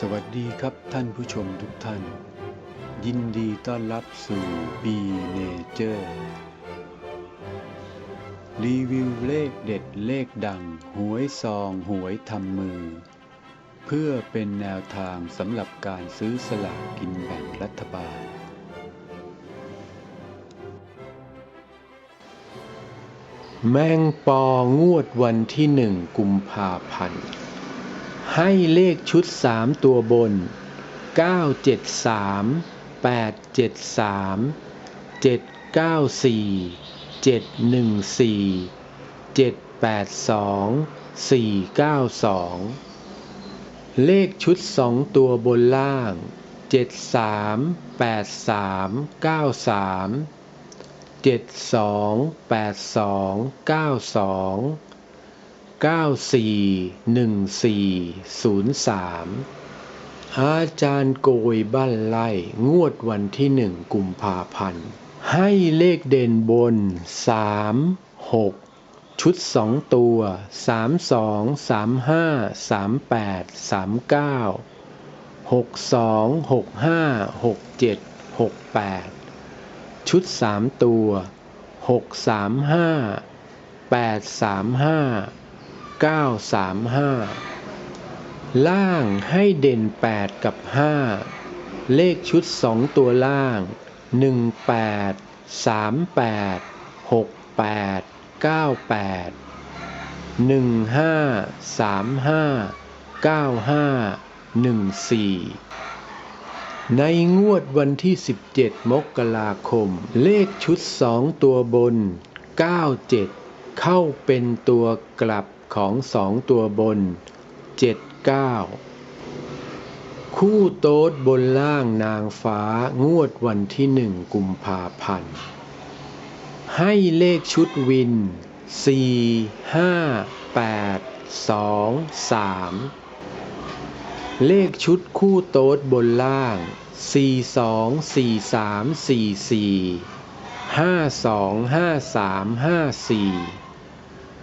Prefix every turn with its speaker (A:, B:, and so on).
A: สวัสดีครับท่านผู้ชมทุกท่าน ยินดีต้อนรับสู่ B Nature รีวิวเลขเด็ดเลขดัง หวยซองหวยทำมือ เพื่อเป็นแนวทางสำหรับการซื้อสลากกินแบ่งรัฐบาล แมงปองวดวันที่หนึ่งกุมภาพันธ์ ให้เลขชุดสามตัวบน 973 873 794 714 782 492 เลขชุดสองตัวบนล่าง 73 83 93 72 82 92 941403อาจารย์โกยบ้านไล่งวดวันที่หนึ่งกุมภาพันธ์ ให้เลขเด่นบน3 6ชุด2ตัว32 35 38 39 62 65 67 68ชุด3ตัว635 835 935 ล่างให้เด่น 8 กับ 5 เลขชุด 2 ตัวล่าง 18 38 68 98 15 35 95 14 ในงวดวันที่ 17 มกราคม เลขชุด 2 ตัวบน 97 เข้าเป็นตัวกลับ ของ2ตัวบน 79 คู่โต๊ดบนล่างนางฟ้างวดวันที่1กุมภาพันธ์ ให้เลขชุดวิน 4 5 8 2 3 เลขชุดคู่โต๊ดบนล่าง 4 2 4 3 4 4 5 2 5 3 5 4